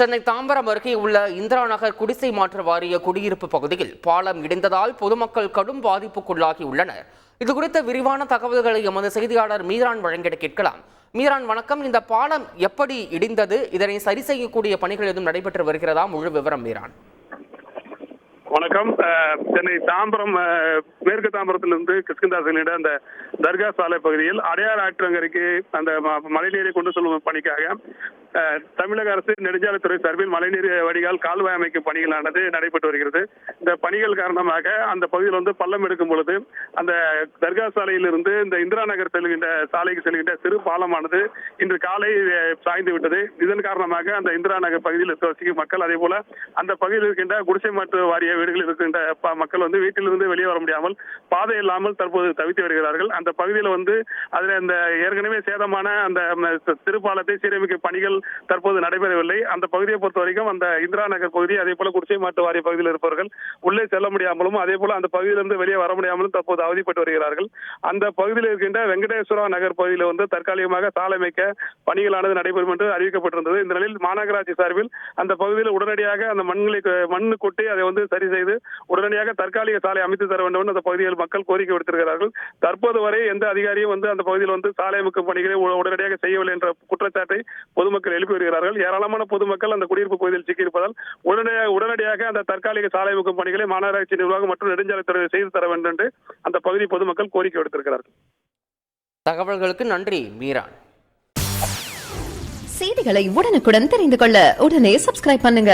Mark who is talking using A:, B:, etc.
A: சென்னை தாம்பரம் அருகே உள்ள இந்திரா நகர் குடிசை மாற்று வாரிய குடியிருப்பு பகுதியில் பாலம் இடிந்ததால் பொதுமக்கள் கடும் பாதிப்புக்குள்ளாகி உள்ளனர் இது குறித்த விரிவான தகவல்களை எமது செய்தியாளர் மீரான் வழங்கிட கேட்கலாம். மீரான் வணக்கம். இந்த பாலம் எப்படி இடிந்தது? இதனை சரி செய்யக்கூடிய பணிகள் எதுவும் நடைபெற்று வருகிறதா? முழு விவரம் மீரான்.
B: வணக்கம். அஹ், சென்னை தாம்பரம் அஹ், மேற்கு தாம்பரத்திலிருந்து கிருஷ்ணதாசனிட அந்த தர்கா சாலை பகுதியில் அடையார் ஆற்றங்கரைக்கு அந்த ம- மழைநீரை கொண்டு செல்லும் பணிக்காக தமிழக அரசு நெடுஞ்சாலைத்துறை சார்பில் மழைநீர் வடிகால் கால்வாய் அமைக்கும் பணிகளானது நடைபெற்று வருகிறது. இந்த பணிகள் காரணமாக அந்த பகுதியில் வந்து பள்ளம் எடுக்கும் பொழுது அந்த தர்கா சாலையிலிருந்து இந்த இந்திரா நகர் செல்கின்ற சாலைக்கு செல்கின்ற சிறு பாலமானது இன்று காலை சாய்ந்து விட்டது. இதன் காரணமாக அந்த இந்திரா நகர் பகுதியில் வசிக்கும் மக்கள் அதே போல அந்த பகுதியில் இருக்கின்ற குடிசை மாற்று வாரிய வீடுகளில் இருக்கின்ற ப- மக்கள் வந்து வீட்டிலிருந்து வெளியே வர முடியாமல் பாதை இல்லாமல் தற்போது தவித்து வருகிறார்கள். அந்த பகுதியில் வந்து அதில் இந்த ஏற்கனவே சேதமான அந்த திருப்பாலத்தை சிறு பாலத்தை சீரமைக்கும் பணிகள் தற்போது நடைபெறவில்லை. அந்த பகுதியை பொறுத்த வரைக்கும் அந்த இந்திரா நகர் பகுதி அதே போல குடிசை மாட்டு வாரிய பகுதியில் இருப்பவர்கள் உள்ளே செல்ல முடியாமலும் அதே போல அந்த பகுதியிலிருந்து வெளியே வர முடியாமலும் தற்போது அவதிப்பட்டு வருகிறார்கள். அந்த பகுதியில் இருக்கின்ற வெங்கடேஸ்வரா நகர் பகுதியில் வந்து தற்காலிகமாக சாலை அமைக்க பணிகளானது நடைபெறும் என்று அறிவிக்கப்பட்டிருந்தது. இந்த நிலையில் மாநகராட்சி சார்பில் அந்த பகுதியில் உடனடியாக அந்த மண்களை மண் கொட்டி அதை வந்து சரி செய்து உடனடியாக தற்காலிக சாலை அமைத்து தர வேண்டும் என்று அந்த பகுதியில் மக்கள் கோரிக்கை விடுத்திருக்கிறார்கள். தற்போது வரை எந்த அதிகாரியும் வந்து அந்த பகுதியில் வந்து சாலை அமைக்கும் பணிகளை உடனடியாக செய்யவில்லை என்ற குற்றச்சாட்டை பொதுமக்கள் எழுப்பி வருகிறார்கள். ஏராளமான பொதுமக்கள் அந்த குடியிருப்பு பகுதியில் சிக்கியிருப்பதால் உடனடியாக உடனடியாக அந்த தற்காலிக சாலை அமைக்கும் பணிகளை மாநகராட்சி நிர்வாகம் மற்றும் நெடுஞ்சாலைத்துறை செய்து தர வேண்டும் என்று அந்த பகுதி பொதுமக்கள் கோரிக்கை விடுத்திருக்கிறார்கள்.
A: தகவல்களுக்கு நன்றி மீரான்
C: செய்திகளை உடனுக்குடன் தெரிந்து கொள்ள உடனே சப்ஸ்கிரைப் பண்ணுங்க.